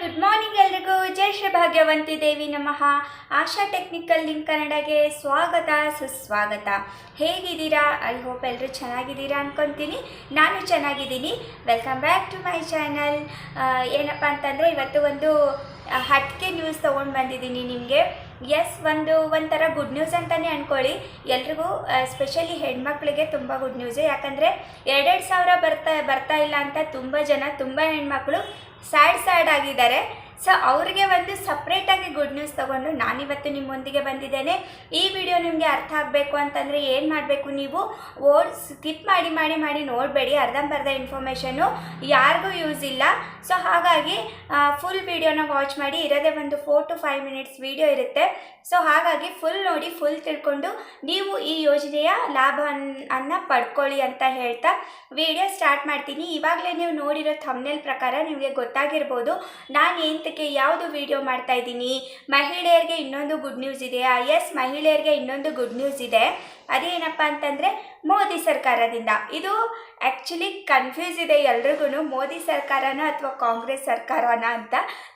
Good morning ಎಲ್ರಿಗೂ. ಜೈ ಶ್ರೀ ಭಾಗ್ಯವಂತಿ ದೇವಿ ನಮಃ. ಆಶಾ technical link ಕನ್ನಡಗೆ ಸ್ವಾಗತ, ಸುಸ್ವಾಗತ. ಹೇಗಿದ್ದೀರಾ? ಐ ಹೋಪ್ ಎಲ್ಲರೂ ಚೆನ್ನಾಗಿದ್ದೀರಾ ಅನ್ಕೊತೀನಿ. ನಾನು ಚೆನ್ನಾಗಿದ್ದೀನಿ. Welcome back to my channel ಏನಪ್ಪ ಅಂತಂದರೆ, ಇವತ್ತು ಒಂದು ಹಟ್ಕೆ ನ್ಯೂಸ್ ತೊಗೊಂಡು ಬಂದಿದ್ದೀನಿ ನಿಮಗೆ. ಎಸ್ ಒಂದು, ಒಂಥರ ಗುಡ್ ನ್ಯೂಸ್ ಅಂತಲೇ ಅಂದ್ಕೊಳ್ಳಿ ಎಲ್ರಿಗೂ ಸ್ಪೆಷಲಿ ಹೆಣ್ಮಕ್ಳಿಗೆ ತುಂಬ ಗುಡ್ ನ್ಯೂಸ್ ಯಾಕಂದರೆ ಎರಡೆರಡು ಸಾವಿರ ಬರ್ತಾ ಬರ್ತಾ ಇಲ್ಲ ಅಂತ ತುಂಬ ಜನ, ತುಂಬ ಹೆಣ್ಮಕ್ಳು ಸ್ಯಾಡ್ ಸ್ಯಾಡ್ ಆಗಿದ್ದಾರೆ. ಸೊ ಅವ್ರಿಗೆ ಒಂದು ಸಪ್ರೇಟಾಗಿ ಗುಡ್ ನ್ಯೂಸ್ ತೊಗೊಂಡು ನಾನಿವತ್ತು ನಿಮ್ಮೊಂದಿಗೆ ಬಂದಿದ್ದೇನೆ. ಈ ವಿಡಿಯೋ ನಿಮಗೆ ಅರ್ಥ ಆಗಬೇಕು ಅಂತಂದರೆ ಏನು ಮಾಡಬೇಕು ನೀವು? ಓಡ್ ಸ್ಕಿಪ್ ಮಾಡಿ ಮಾಡಿ ಮಾಡಿ ನೋಡಬೇಡಿ, ಅರ್ಧಂಬರ್ಧ ಇನ್ಫಾರ್ಮೇಷನ್ನು ಯಾರಿಗೂ ಯೂಸ್ ಇಲ್ಲ. ಸೊ ಹಾಗಾಗಿ ಫುಲ್ ವಿಡಿಯೋನ ವಾಚ್ ಮಾಡಿ, ಇರೋದೇ ಒಂದು four to five minutes video ಇರುತ್ತೆ. ಸೊ ಹಾಗಾಗಿ ಫುಲ್ ನೋಡಿ ಫುಲ್ ತಿಳ್ಕೊಂಡು ನೀವು ಈ ಯೋಜನೆಯ ಲಾಭ ಅನ್ನ ಪಡ್ಕೊಳ್ಳಿ ಅಂತ ಹೇಳ್ತಾ ವಿಡಿಯೋ ಸ್ಟಾರ್ಟ್ ಮಾಡ್ತೀನಿ. ಇವಾಗಲೇ ನೀವು ನೋಡಿರೋ ಥಮ್ನೆಲ್ ಪ್ರಕಾರ ನಿಮಗೆ ಗೊತ್ತಾಗಿರ್ಬೋದು. ನಾನು ಏಂತಕ್ಕೆ ಯಾವುದು ವಿಡಿಯೋ ಮಾಡ್ತಾ ಇದ್ದೀನಿ? ಮಹಿಳೆಯರಿಗೆ ಇನ್ನೊಂದು ಗುಡ್ ನ್ಯೂಸ್ ಇದೆ. ಎಸ್ ಮಹಿಳೆಯರಿಗೆ ಇನ್ನೊಂದು ಗುಡ್ ನ್ಯೂಸ್ ಇದೆ. ಅದೇನಪ್ಪ ಅಂತಂದರೆ, ಮೋದಿ ಸರ್ಕಾರದಿಂದ. ಇದು ಆ್ಯಕ್ಚುಲಿ ಕನ್ಫ್ಯೂಸ್ ಇದೆ ಎಲ್ರಿಗೂ ಮೋದಿ ಸರ್ಕಾರನ ಅಥವಾ ಕಾಂಗ್ರೆಸ್ ಸರ್ಕಾರನ ಅಂತ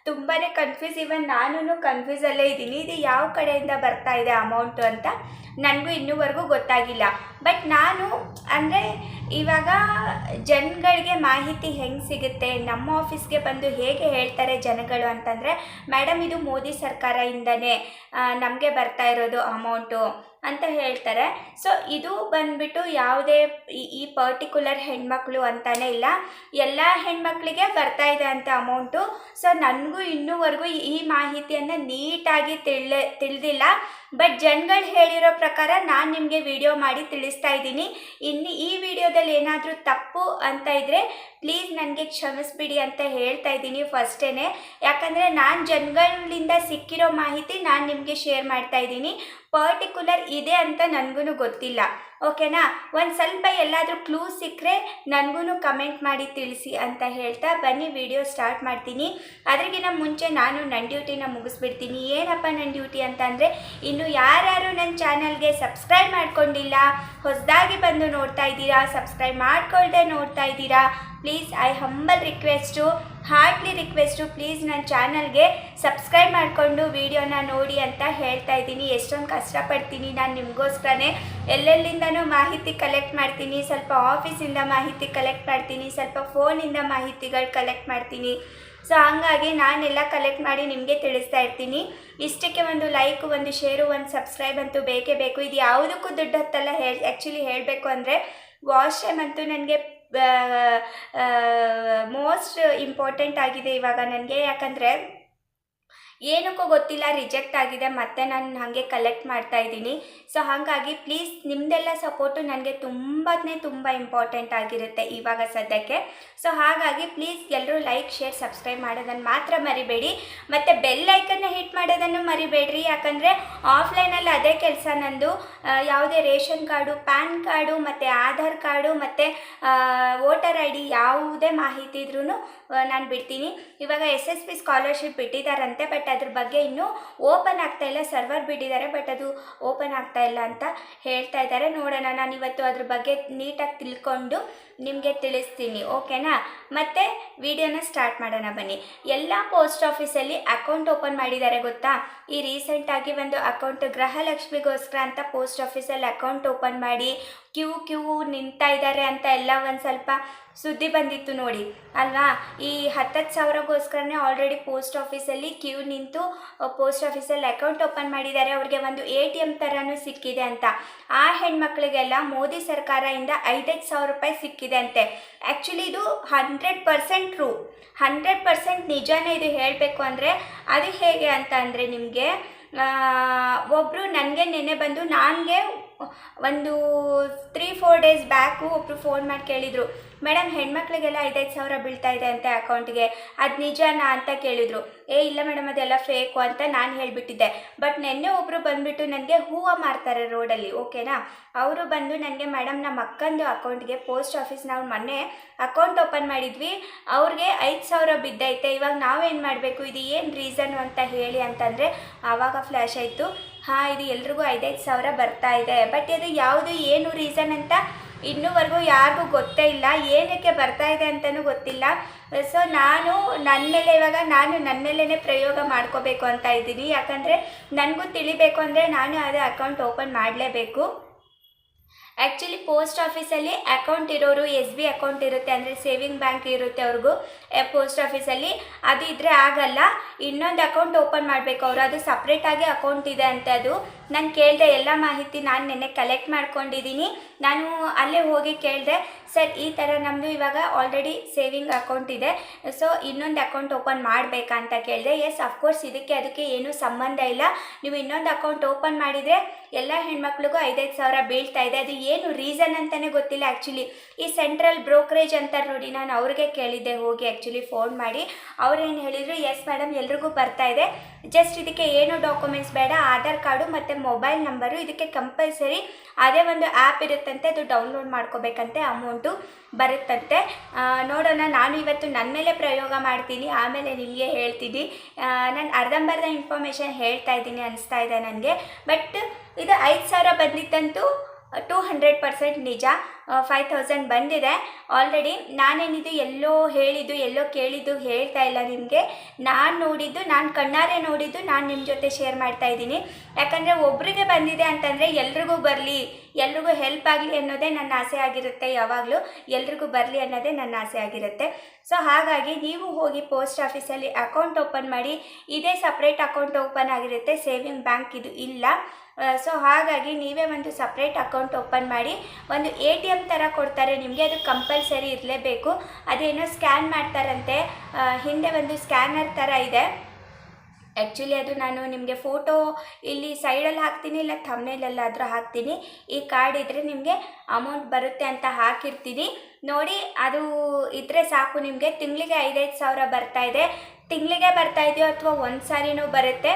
ತುಂಬಾ ಕನ್ಫ್ಯೂಸ್ ಇವನ್ ನಾನು ಕನ್ಫ್ಯೂಸಲ್ಲೇ ಇದ್ದೀನಿ. ಇದು ಯಾವ ಕಡೆಯಿಂದ ಬರ್ತಾ ಇದೆ ಅಮೌಂಟು ಅಂತ. ನನಗೂ ಇನ್ನೂವರೆಗೂ ಗೊತ್ತಾಗಿಲ್ಲ. ಬಟ್ ನಾನು, ಅಂದರೆ ಇವಾಗ ಜನಗಳಿಗೆ ಮಾಹಿತಿ ಹೆಂಗೆ ಸಿಗುತ್ತೆ, ನಮ್ಮ ಆಫೀಸ್ಗೆ ಬಂದು ಹೇಗೆ ಹೇಳ್ತಾರೆ ಜನಗಳು ಅಂತಂದರೆ, ಮೇಡಮ್, ಇದು ಮೋದಿ ಸರ್ಕಾರದಿಂದನೇ ನಮಗೆ ಬರ್ತಾ ಇರೋದು ಅಮೌಂಟು ಅಂತ ಹೇಳ್ತಾರೆ. ಸೊ ಇದು ಬಂದ್ಬಿಟ್ಟು ಯಾವುದೇ ಈ- ಪರ್ಟಿಕ್ಯುಲರ್ ಹೆಣ್ಮಕ್ಳು ಅಂತಾನೆ ಇಲ್ಲ. ಎಲ್ಲ ಹೆಣ್ಮಕ್ಳಿಗೆ ಬರ್ತಾ ಇದೆ ಅಂತ ಅಮೌಂಟು ಸೊ ನನಗೂ ಇನ್ನೂವರೆಗೂ ಈ ಮಾಹಿತಿಯನ್ನು ನೀಟಾಗಿ ತಿಳ ತಿಳಿದಿಲ್ಲ. ಬಟ್ ಜನಗಳು ಹೇಳಿರೋ ಪ್ರಕಾರ ನಾನು ನಿಮಗೆ ವಿಡಿಯೋ ಮಾಡಿ ತಿಳಿಸ್ತಾ ಇದ್ದೀನಿ. ಇನ್ನು ಈ ವಿಡಿಯೋದಲ್ಲಿ ಏನಾದರೂ ತಪ್ಪು ಅಂತ ಇದ್ದರೆ ಪ್ಲೀಸ್ ನನಗೆ ಕ್ಷಮಿಸ್ಬಿಡಿ ಅಂತ ಹೇಳ್ತಾ ಇದ್ದೀನಿ ಫಸ್ಟೇ ಯಾಕಂದರೆ ನಾನು ಜನಗಳಿಂದ ಸಿಕ್ಕಿರೋ ಮಾಹಿತಿ ನಾನು ನಿಮಗೆ ಶೇರ್ ಮಾಡ್ತಾ ಇದ್ದೀನಿ. ಪರ್ಟಿಕ್ಯುಲರ್ ಇದೆ ಅಂತ ನನಗೂ ಗೊತ್ತಿಲ್ಲ. ಓಕೆನಾ? ಒಂದು ಸ್ವಲ್ಪ ಎಲ್ಲಾದರೂ ಕ್ಲೂ ಸಿಕ್ಕರೆ ನನಗೂ ಕಮೆಂಟ್ ಮಾಡಿ ತಿಳಿಸಿ ಅಂತ ಹೇಳ್ತಾ ಬನ್ನಿ ವಿಡಿಯೋ ಸ್ಟಾರ್ಟ್ ಮಾಡ್ತೀನಿ. ಅದ್ರಗಿನ ಮುಂಚೆ ನಾನು ನನ್ನ ಡ್ಯೂಟಿನ ಮುಗಿಸ್ಬಿಡ್ತೀನಿ. ಏನಪ್ಪ ನನ್ನ ಡ್ಯೂಟಿ ಅಂತ ಅಂದರೆ ಇನ್ನು ಯಾರ್ಯಾರು ನನ್ನ ಚಾನಲ್ಗೆ ಸಬ್ಸ್ಕ್ರೈಬ್ ಮಾಡ್ಕೊಂಡಿಲ್ಲ, ಹೊಸದಾಗಿ ಬಂದು ನೋಡ್ತಾ ಇದ್ದೀರಾ ಸಬ್ಸ್ಕ್ರೈಬ್ ಮಾಡ್ಕೊಳ್ದೆ ನೋಡ್ತಾ ಇದ್ದೀರಾ please I humble request heartly request please ನನ್ನ ಚಾನಲ್ಗೆ ಸಬ್ಸ್ಕ್ರೈಬ್ ಮಾಡಿಕೊಂಡು ವೀಡಿಯೋನ ನೋಡಿ ಅಂತ ಹೇಳ್ತಾ ಇದ್ದೀನಿ. ಎಷ್ಟೊಂದು ಕಷ್ಟಪಡ್ತೀನಿ ನಾನು ನಿಮಗೋಸ್ಕರನೇ. ಎಲ್ಲೆಲ್ಲಿಂದನೂ ಮಾಹಿತಿ ಕಲೆಕ್ಟ್ ಮಾಡ್ತೀನಿ. ಸ್ವಲ್ಪ ಆಫೀಸಿಂದ ಮಾಹಿತಿ ಕಲೆಕ್ಟ್ ಮಾಡ್ತೀನಿ. ಸ್ವಲ್ಪ ಫೋನಿಂದ ಮಾಹಿತಿಗಳು ಕಲೆಕ್ಟ್ ಮಾಡ್ತೀನಿ. ಸೊ ಹಂಗಾಗಿ ನಾನೆಲ್ಲ ಕಲೆಕ್ಟ್ ಮಾಡಿ ನಿಮಗೆ ತಿಳಿಸ್ತಾ ಇರ್ತೀನಿ. ಇಷ್ಟಕ್ಕೆ ಒಂದು ಲೈಕ್ ಒಂದು ಶೇರು ಒಂದು ಸಬ್ಸ್ಕ್ರೈಬ್ ಅಂತೂ ಬೇಕೇ ಬೇಕು. ಇದು ಯಾವುದಕ್ಕೂ ದುಡ್ಡು ಹತ್ತಲ್ಲ. ಹೇಳಿ ಆ್ಯಕ್ಚುಲಿ ಹೇಳಬೇಕು ಅಂದರೆ ವಾಶ್ ಟೈಮ್ ಅಂತೂ ನನಗೆ ಮೋಸ್ಟ್ ಇಂಪಾರ್ಟೆಂಟ್ ಆಗಿದೆ ಇವಾಗ ನನಗೆ. ಯಾಕಂದರೆ ಏನಕ್ಕೂ ಗೊತ್ತಿಲ್ಲ ರಿಜೆಕ್ಟ್ ಆಗಿದೆ, ಮತ್ತೆ ನಾನು ಹಾಗೆ ಕಲೆಕ್ಟ್ ಮಾಡ್ತಾ ಇದ್ದೀನಿ. ಸೊ ಹಾಗಾಗಿ ಪ್ಲೀಸ್ ನಿಮ್ಮದೆಲ್ಲ ಸಪೋರ್ಟು ನನಗೆ ತುಂಬಾ ತುಂಬ ಇಂಪಾರ್ಟೆಂಟ್ ಆಗಿರುತ್ತೆ ಇವಾಗ ಸದ್ಯಕ್ಕೆ. ಸೊ ಹಾಗಾಗಿ ಪ್ಲೀಸ್ ಎಲ್ಲರೂ ಲೈಕ್ ಶೇರ್ ಸಬ್ಸ್ಕ್ರೈಬ್ ಮಾಡೋದನ್ನು ಮಾತ್ರ ಮರಿಬೇಡಿ. ಮತ್ತು ಬೆಲ್ ಐಕನ್ನ ಹಿಟ್ ಮಾಡೋದನ್ನು ಮರಿಬೇಡ್ರಿ. ಯಾಕಂದರೆ ಆಫ್ಲೈನಲ್ಲಿ ಅದೇ ಕೆಲಸ ನಂದು. ಯಾವುದೇ ರೇಷನ್ ಕಾರ್ಡು, ಪ್ಯಾನ್ ಕಾರ್ಡು, ಮತ್ತು ಆಧಾರ್ ಕಾರ್ಡು, ಮತ್ತು ವೋಟರ್ ಐ ಡಿ ಯಾವುದೇ ಮಾಹಿತಿ ಇದ್ರೂ ನಾನು ಬಿಡ್ತೀನಿ. ಇವಾಗ ಎಸ್ ಎಸ್ ಪಿ ಸ್ಕಾಲರ್ಶಿಪ್ ಬಿಟ್ಟಿದ್ದಾರಂತೆ ಬಟ್ ಅದ್ರ ಬಗ್ಗೆ ಇನ್ನೂ ಓಪನ್ ಆಗ್ತಾ ಇಲ್ಲ. ಸರ್ವರ್ ಬಿಟ್ಟಿದ್ದಾರೆ, ಬಟ್ ಅದು ಓಪನ್ ಆಗ್ತಾ ಇಲ್ಲ ಅಂತ ಹೇಳ್ತಾ ಇದ್ದಾರೆ. ನೋಡೋಣ ನಾನು ಇವತ್ತು ಅದ್ರ ಬಗ್ಗೆ ನೀಟಾಗಿ ತಿಳ್ಕೊಂಡು ನಿಮಗೆ ತಿಳಿಸ್ತೀನಿ, ಓಕೆನಾ? ಮತ್ತೆ ವಿಡಿಯೋನ ಸ್ಟಾರ್ಟ್ ಮಾಡೋಣ ಬನ್ನಿ. ಎಲ್ಲ ಪೋಸ್ಟ್ ಆಫೀಸಲ್ಲಿ ಅಕೌಂಟ್ ಓಪನ್ ಮಾಡಿದ್ದಾರೆ ಗೊತ್ತಾ? ಈ ರೀಸೆಂಟಾಗಿ ಒಂದು ಅಕೌಂಟ್ ಗೃಹಲಕ್ಷ್ಮಿಗೋಸ್ಕರ ಅಂತ ಪೋಸ್ಟ್ ಆಫೀಸಲ್ಲಿ ಅಕೌಂಟ್ ಓಪನ್ ಮಾಡಿ ಕ್ಯೂ ಕ್ಯೂ ನಿಂತಾ ಇದ್ದಾರೆ ಅಂತ ಎಲ್ಲ ಒಂದು ಸ್ವಲ್ಪ ಸುದ್ದಿ ಬಂದಿತ್ತು ನೋಡಿ, ಅಲ್ವಾ? ಈ ಹತ್ತತ್ತು ಸಾವಿರಗೋಸ್ಕರನೇ ಆಲ್ರೆಡಿ ಪೋಸ್ಟ್ ಆಫೀಸಲ್ಲಿ ಕ್ಯೂ ನಿಂತು ಪೋಸ್ಟ್ ಆಫೀಸಲ್ಲಿ ಅಕೌಂಟ್ ಓಪನ್ ಮಾಡಿದ್ದಾರೆ. ಅವ್ರಿಗೆ ಒಂದು ಎ ಟಿ ಎಂ ಸಿಕ್ಕಿದೆ ಅಂತ. ಆ ಹೆಣ್ಮಕ್ಳಿಗೆಲ್ಲ ಮೋದಿ ಸರ್ಕಾರದಿಂದ ಐದೈದು ಸಾವಿರ ರೂಪಾಯಿ ಸಿಕ್ಕಿದೆ. ಅಂತೆ. ಆ್ಯಕ್ಚುಲಿ ಇದು hundred percent true hundred percent ನಿಜನೇ ಇದು ಹೇಳಬೇಕು ಅಂದರೆ ಅದು ಹೇಗೆ ಅಂತ ಅಂದರೆ ನಿಮಗೆ ಒಬ್ಬರು ನನಗೆ ನೆನೆ ಬಂದು ನನಗೆ ಒಂದು ತ್ರೀ ಫೋರ್ ಡೇಸ್ ಬ್ಯಾಕು ಒಬ್ಬರು ಫೋನ್ ಮಾಡಿ ಕೇಳಿದರು ಮೇಡಮ್ ಹೆಣ್ಮಕ್ಳಿಗೆಲ್ಲ ಐದೈದು ಸಾವಿರ ಬೀಳ್ತಾ ಇದೆ ಅಂತೆ ಅಕೌಂಟ್ಗೆ ಅದು ನಿಜನಾ ಅಂತ ಕೇಳಿದರು. ಏ, ಇಲ್ಲ ಮೇಡಮ್ ಅದೆಲ್ಲ ಫೇಕು ಅಂತ ನಾನು ಹೇಳಿಬಿಟ್ಟಿದ್ದೆ. ಬಟ್ ನಿನ್ನೆ ಒಬ್ಬರು ಬಂದುಬಿಟ್ಟು ನನಗೆ ಹೂವು ಮಾರ್ತಾರೆ ರೋಡಲ್ಲಿ ಓಕೆನಾ ಅವರು ಬಂದು ನನಗೆ ಮೇಡಮ್ ನಮ್ಮ ಅಕ್ಕಂದು ಅಕೌಂಟ್ಗೆ ಪೋಸ್ಟ್ ಆಫೀಸ್ ನಾವು ಮೊನ್ನೆ ಅಕೌಂಟ್ ಓಪನ್ ಮಾಡಿದ್ವಿ. ಅವ್ರಿಗೆ ಐದು ಸಾವಿರ ಬಿದ್ದೈತೆ. ಇವಾಗ ನಾವೇನು ಮಾಡಬೇಕು? ಇದು ಏನು ರೀಸನ್ನು ಅಂತ ಹೇಳಿ ಅಂತಂದರೆ, ಆವಾಗ ಫ್ಲ್ಯಾಶ್ ಆಯಿತು. ಹಾಂ, ಇದು ಎಲ್ರಿಗೂ ಐದೈದು ಸಾವಿರ ಬರ್ತಾ ಇದೆ. ಬಟ್ ಇದು ಯಾವುದು ಏನು ರೀಸನ್ ಅಂತ ಇನ್ನೂವರೆಗೂ ಯಾರಿಗೂ ಗೊತ್ತೇ ಇಲ್ಲ. ಏನಕ್ಕೆ ಬರ್ತಾ ಇದೆ ಅಂತಲೂ ಗೊತ್ತಿಲ್ಲ. ಸೊ ನಾನು ನನ್ನ ಮೇಲೆ ಇವಾಗ ನಾನು ನನ್ನ ಮೇಲೇ ಪ್ರಯೋಗ ಮಾಡ್ಕೋಬೇಕು ಅಂತ ಇದ್ದೀನಿ. ಯಾಕಂದರೆ ನನಗೂ ತಿಳಿಬೇಕು ಅಂದರೆ ನಾನು ಅದೇ ಅಕೌಂಟ್ ಓಪನ್ ಮಾಡಲೇಬೇಕು. ಆ್ಯಕ್ಚುಲಿ ಪೋಸ್ಟ್ ಆಫೀಸಲ್ಲಿ ಅಕೌಂಟ್ ಇರೋರು ಎಸ್ ಬಿ ಅಕೌಂಟ್ ಇರುತ್ತೆ, ಅಂದರೆ ಸೇವಿಂಗ್ ಬ್ಯಾಂಕ್ ಇರುತ್ತೆ ಅವ್ರಿಗೂ. ಪೋಸ್ಟ್ ಆಫೀಸಲ್ಲಿ ಅದು ಇದ್ದರೆ ಆಗಲ್ಲ. ಇನ್ನೊಂದು ಅಕೌಂಟ್ ಓಪನ್ ಮಾಡಬೇಕು. ಅವರು ಅದು ಸಪ್ರೇಟಾಗಿ ಅಕೌಂಟ್ ಇದೆ ಅಂತ ಅದು. ನಾನು ಕೇಳಿದೆ ಎಲ್ಲ ಮಾಹಿತಿ ನಾನು ನಿನ್ನೆ ಕಲೆಕ್ಟ್ ಮಾಡ್ಕೊಂಡಿದ್ದೀನಿ ನಾನು ಅಲ್ಲೇ ಹೋಗಿ ಕೇಳಿದೆ, ಸರ್, ಈ ಥರ ನಮ್ಮದು ಇವಾಗ ಆಲ್ರೆಡಿ ಸೇವಿಂಗ್ ಅಕೌಂಟ್ ಇದೆ. ಸೊ ಇನ್ನೊಂದು ಅಕೌಂಟ್ ಓಪನ್ ಮಾಡಬೇಕಾ? ಅಂತ ಕೇಳಿದೆ ಎಸ್ ಅಫ್ಕೋರ್ಸ್ ಇದಕ್ಕೆ ಅದಕ್ಕೆ ಏನೂ ಸಂಬಂಧ ಇಲ್ಲ. ನೀವು ಇನ್ನೊಂದು ಅಕೌಂಟ್ ಓಪನ್ ಮಾಡಿದರೆ, ಎಲ್ಲ ಹೆಣ್ಮಕ್ಳಿಗೂ ಐದೈದು ಸಾವಿರ ಬೀಳ್ತಾ ಇದೆ. ಅದು ರೀಸನ್ ಅಂತಲೇ ಗೊತ್ತಿಲ್ಲ ಆ್ಯಕ್ಚುಲಿ ಈ ಸೆಂಟ್ರಲ್ ಬ್ರೋಕರೇಜ್ ಅಂತ ನೋಡಿ ನಾನು ಅವ್ರಿಗೆ ಕೇಳಿದ್ದೆ, ಹೋಗಿ ಆ್ಯಕ್ಚುಲಿ ಫೋನ್ ಮಾಡಿ. ಅವ್ರೇನು ಹೇಳಿದರು ಎಸ್ ಮೇಡಮ್ ಎಲ್ರಿಗೂ ಬರ್ತಾ ಇದೆ. ಜಸ್ಟ್ ಇದಕ್ಕೆ ಏನು ಡಾಕ್ಯುಮೆಂಟ್ಸ್ ಬೇಡ, ಆಧಾರ್ ಕಾರ್ಡು ಮತ್ತು ಮೊಬೈಲ್ ನಂಬರು ಇದಕ್ಕೆ ಕಂಪಲ್ಸರಿ ಅದೇ ಒಂದು ಆ್ಯಪ್ ಇರುತ್ತಂತೆ, ಅದು ಡೌನ್ಲೋಡ್ ಮಾಡ್ಕೋಬೇಕಂತೆ ಅಮೌಂಟು ಬರುತ್ತಂತೆ. ನೋಡೋಣ, ನಾನು ಇವತ್ತು ನನ್ನ ಮೇಲೆ ಪ್ರಯೋಗ ಮಾಡ್ತೀನಿ, ಆಮೇಲೆ ನಿಮಗೆ ಹೇಳ್ತೀನಿ. ನಾನು ಅರ್ಧಂಬರ್ಧ ಇನ್ಫಾರ್ಮೇಷನ್ ಹೇಳ್ತಾ ಇದ್ದೀನಿ ಅನಿಸ್ತಾ ಇದೆ ನನಗೆ ಬಟ್ ಇದು ಐದು ಸಾವಿರ ಬಂದಿತ್ತಂತೂ ಟೂ ಹಂಡ್ರೆಡ್ ಪರ್ಸೆಂಟ್ ನಿಜ ಫೈವ್ ತೌಸಂಡ್ ಬಂದಿದೆ. ಆಲ್ರೆಡಿ ನಾನೇನಿದು ಎಲ್ಲೋ ಹೇಳಿದ್ದು, ಎಲ್ಲೋ ಕೇಳಿದ್ದು ಹೇಳ್ತಾ ಇಲ್ಲ ನಿಮಗೆ. ನಾನು ನೋಡಿದ್ದು, ನಾನು ಕಣ್ಣಾರೆ ನೋಡಿದ್ದು, ನಾನು ನಿಮ್ಮ ಜೊತೆ ಶೇರ್ ಮಾಡ್ತಾ ಇದ್ದೀನಿ. ಯಾಕಂದರೆ ಒಬ್ರಿಗೆ ಬಂದಿದೆ ಅಂತಂದರೆ ಎಲ್ರಿಗೂ ಬರಲಿ, ಎಲ್ರಿಗೂ ಹೆಲ್ಪ್ ಆಗಲಿ ಅನ್ನೋದೇ ನನ್ನ ಆಸೆ ಆಗಿರುತ್ತೆ ಯಾವಾಗಲೂ. ಎಲ್ರಿಗೂ ಬರಲಿ ಅನ್ನೋದೇ ನನ್ನ ಆಸೆ ಆಗಿರುತ್ತೆ. ಸೊ ಹಾಗಾಗಿ ನೀವು ಹೋಗಿ ಪೋಸ್ಟ್ ಆಫೀಸಲ್ಲಿ ಅಕೌಂಟ್ ಓಪನ್ ಮಾಡಿ, ಇದೇ ಸಪ್ರೇಟ್ ಅಕೌಂಟ್ ಓಪನ್ ಆಗಿರುತ್ತೆ ಸೇವಿಂಗ್ ಬ್ಯಾಂಕ್ ಇದು ಇಲ್ಲ. ಸೊ ಹಾಗಾಗಿ ನೀವೇ ಒಂದು ಸಪ್ರೇಟ್ ಅಕೌಂಟ್ ಓಪನ್ ಮಾಡಿ, ಒಂದು ಎ ಟಿ ಎಂ ಥರ ಕೊಡ್ತಾರೆ, ನಿಮಗೆ ಅದು ಕಂಪಲ್ಸರಿ ಇರಲೇಬೇಕು. ಅದೇನೋ ಸ್ಕ್ಯಾನ್ ಮಾಡ್ತಾರಂತೆ ಹಿಂದೆ ಒಂದು ಸ್ಕ್ಯಾನರ್ ಥರ ಇದೆ. ಆ್ಯಕ್ಚುಲಿ ಅದು ನಾನು ನಿಮಗೆ ಫೋಟೋ ಇಲ್ಲಿ ಸೈಡಲ್ಲಿ ಹಾಕ್ತೀನಿ, ಇಲ್ಲ ಥಮ್ನೇಲಲ್ಲಾದರೂ ಹಾಕ್ತೀನಿ. ಈ ಕಾರ್ಡ್ ಇದ್ದರೆ ನಿಮಗೆ ಅಮೌಂಟ್ ಬರುತ್ತೆ ಅಂತ ಹಾಕಿರ್ತೀನಿ. ನೋಡಿ, ಅದು ಇದ್ದರೆ ಸಾಕು ನಿಮಗೆ. ತಿಂಗಳಿಗೆ ಐದೈದು ಸಾವಿರ ಬರ್ತಾ ಇದೆ. ತಿಂಗಳಿಗೆ ಬರ್ತಾ ಇದೆಯೋ ಅಥವಾ ಒಂದು ಸಾರಿನೂ ಬರುತ್ತೆ.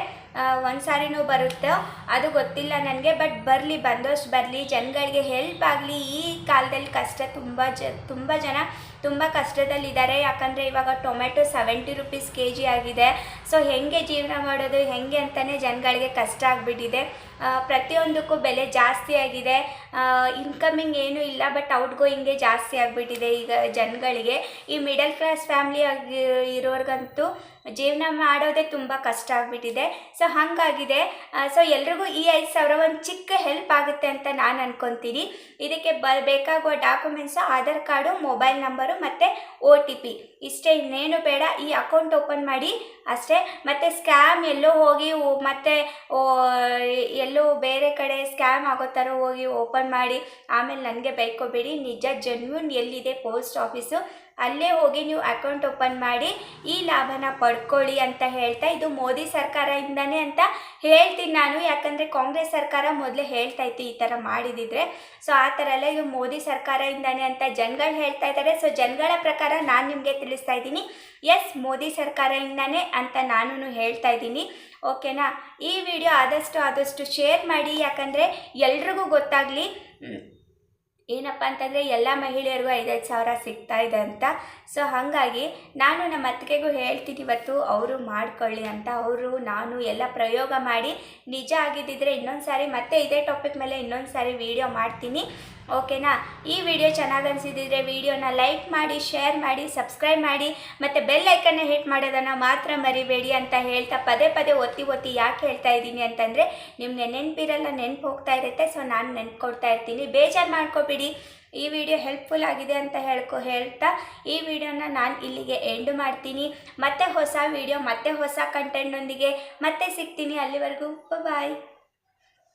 ಒಂದು ಸಾರಿನೂ ಬರುತ್ತೋ? ಅದು ಗೊತ್ತಿಲ್ಲ ನನಗೆ ಬಟ್ ಬರಲಿ, ಬಂದೋಷ್ಟು ಬರಲಿ. ಜನಗಳಿಗೆ ಹೆಲ್ಪ್ ಆಗಲಿ. ಈ ಕಾಲದಲ್ಲಿ ಕಷ್ಟ ತುಂಬ ಜ, ತುಂಬ ಜನ ತುಂಬ ಕಷ್ಟದಲ್ಲಿದ್ದಾರೆ. ಯಾಕಂದರೆ ಇವಾಗ tomato seventy rupees K G ಆಗಿದೆ. ಸೊ ಹೇಗೆ ಜೀವನ ಮಾಡೋದು, ಹೇಗೆ ಅಂತಲೇ ಜನಗಳಿಗೆ ಕಷ್ಟ ಆಗಿಬಿಟ್ಟಿದೆ. ಪ್ರತಿಯೊಂದಕ್ಕೂ ಬೆಲೆ ಜಾಸ್ತಿ ಆಗಿದೆ. ಇನ್ಕಮಿಂಗ್ ಏನೂ ಇಲ್ಲ ಬಟ್ ಔಟ್ ಗೋಯಿಂಗೇ ಜಾಸ್ತಿ ಆಗಿಬಿಟ್ಟಿದೆ ಈಗ ಜನಗಳಿಗೆ. ಈ ಮಿಡಲ್ ಕ್ಲಾಸ್ ಫ್ಯಾಮ್ಲಿ ಆಗಿ ಇರೋರ್ಗಂತೂ ಜೀವನ ಮಾಡೋದೇ ತುಂಬ ಕಷ್ಟ ಆಗಿಬಿಟ್ಟಿದೆ. ಸೊ ಹಾಗಾಗಿದೆ. ಸೊ ಎಲ್ರಿಗೂ ಈ ಐದು ಸಾವಿರ ಒಂದು ಚಿಕ್ಕ ಹೆಲ್ಪ್ ಆಗುತ್ತೆ ಅಂತ ನಾನು ಅನ್ಕೊತೀನಿ. ಇದಕ್ಕೆ ಬ, ಬೇಕಾಗುವ documents Aadhaar card mobile number ಮತ್ತು ಒ ಟಿ ಪಿ ಇಷ್ಟೇ, ಇನ್ನೇನು ಬೇಡ, ಈ ಅಕೌಂಟ್ ಓಪನ್ ಮಾಡಿ, ಅಷ್ಟೇ. ಮತ್ತು ಸ್ಕ್ಯಾಮ್ ಎಲ್ಲೋ ಹೋಗಿ ಮತ್ತೆ ಎಲ್ಲೋ ಬೇರೆ ಕಡೆ ಸ್ಕ್ಯಾಮ್ ಆಗೋ ಥರ ಹೋಗಿ ಓಪನ್ ಮಾಡಿ, ಆಮೇಲೆ ನನಗೆ ಬೈಕೋಬೇಡಿ ನಿಜ ಜನ್ಯೂನ್ ಎಲ್ಲಿದೆ ಪೋಸ್ಟ್ ಆಫೀಸು ಅಲ್ಲೇ ಹೋಗಿ ನೀವು ಅಕೌಂಟ್ ಓಪನ್ ಮಾಡಿ ಈ ಲಾಭನ ಪಡ್ಕೊಳ್ಳಿ ಅಂತ ಹೇಳ್ತಾ ಇದು ಮೋದಿ ಸರ್ಕಾರದಿಂದನೇ ಅಂತ ಹೇಳ್ತೀನಿ ನಾನು. ಯಾಕಂದರೆ ಕಾಂಗ್ರೆಸ್ ಸರ್ಕಾರ ಮೊದಲೇ ಹೇಳ್ತಾ ಇತ್ತು ಈ ಥರ ಮಾಡಿದಿದ್ರೆ. ಸೊ ಆ ಥರ ಎಲ್ಲ ಇದು ಮೋದಿ ಸರ್ಕಾರದಿಂದನೇ ಅಂತ ಜನಗಳು ಹೇಳ್ತಾ ಇದ್ದಾರೆ ಸೊ ಜನಗಳ ಪ್ರಕಾರ ನಾನು ನಿಮಗೆ ತಿಳಿಸ್ತಾ ಇದ್ದೀನಿ. ಎಸ್ ಮೋದಿ ಸರ್ಕಾರದಿಂದನೇ ಅಂತ ನಾನು ಹೇಳ್ತಾ ಇದ್ದೀನಿ. ಓಕೆನಾ ಈ ವಿಡಿಯೋ ಆದಷ್ಟು ಆದಷ್ಟು ಶೇರ್ ಮಾಡಿ. ಯಾಕಂದರೆ ಎಲ್ರಿಗೂ ಗೊತ್ತಾಗಲಿ. ಏನಪ್ಪ ಅಂತಂದರೆ ಎಲ್ಲ ಮಹಿಳೆಯರಿಗೂ ಐದೈದು ಸಾವಿರ ಸಿಗ್ತಾ ಇದೆ ಅಂತ. ಸೊ ಹಾಗಾಗಿ ನಾನು ನಮ್ಮ ಅತ್ತಿಗೆಗೂ ಹೇಳ್ತೀನಿ ಇವತ್ತು, ಅವರು ಮಾಡ್ಕೊಳ್ಳಿ ಅಂತ. ಅವರು, ನಾನು ಎಲ್ಲ ಪ್ರಯೋಗ ಮಾಡಿ ನಿಜ ಆಗಿದ್ದಿದ್ರೆ ಇನ್ನೊಂದು ಸಾರಿ ಮತ್ತೆ ಇದೇ ಟಾಪಿಕ್ ಮೇಲೆ ಇನ್ನೊಂದು ಸಾರಿ ವಿಡಿಯೋ ಮಾಡ್ತೀನಿ. ಓಕೆನಾ? ಈ ವಿಡಿಯೋ ಚೆನ್ನಾಗಿ ಅನಿಸಿದ್ರೆ ವಿಡಿಯೋನ ಲೈಕ್ ಮಾಡಿ, ಶೇರ್ ಮಾಡಿ, ಸಬ್ಸ್ಕ್ರೈಬ್ ಮಾಡಿ, ಮತ್ತು ಬೆಲ್ ಐಕನ್ನ ಹಿಟ್ ಮಾಡೋದನ್ನು ಮಾತ್ರ ಮರಿಬೇಡಿ ಅಂತ ಹೇಳ್ತಾ ಪದೇ ಪದೇ ಒತ್ತಿ ಒತ್ತಿ ಯಾಕೆ ಹೇಳ್ತಾ ಇದ್ದೀನಿ ಅಂತಂದರೆ ನಿಮಗೆ ನೆನಪಿರಲ್ಲ, ನೆನಪು ಹೋಗ್ತಾ ಇರುತ್ತೆ, ಸೊ ನಾನು ನೆನ್ಪು ಕೊಡ್ತಾ ಇರ್ತೀನಿ. ಬೇಜಾರು ಮಾಡ್ಕೋಬಿಡಿ. ಈ ವಿಡಿಯೋ ಹೆಲ್ಪ್ಫುಲ್ ಆಗಿದೆ ಅಂತ ಹೇಳ್ಕೊ, ಹೇಳ್ತಾ ಈ ವಿಡಿಯೋನ ನಾನು ಇಲ್ಲಿಗೆ ಎಂಡ್ ಮಾಡ್ತೀನಿ. ಮತ್ತೆ ಹೊಸ ವಿಡಿಯೋ, ಮತ್ತೆ ಹೊಸ ಕಂಟೆಂಟ್ನೊಂದಿಗೆ ಮತ್ತೆ ಸಿಗ್ತೀನಿ ಅಲ್ಲಿವರೆಗೂ. ಬಾಯ್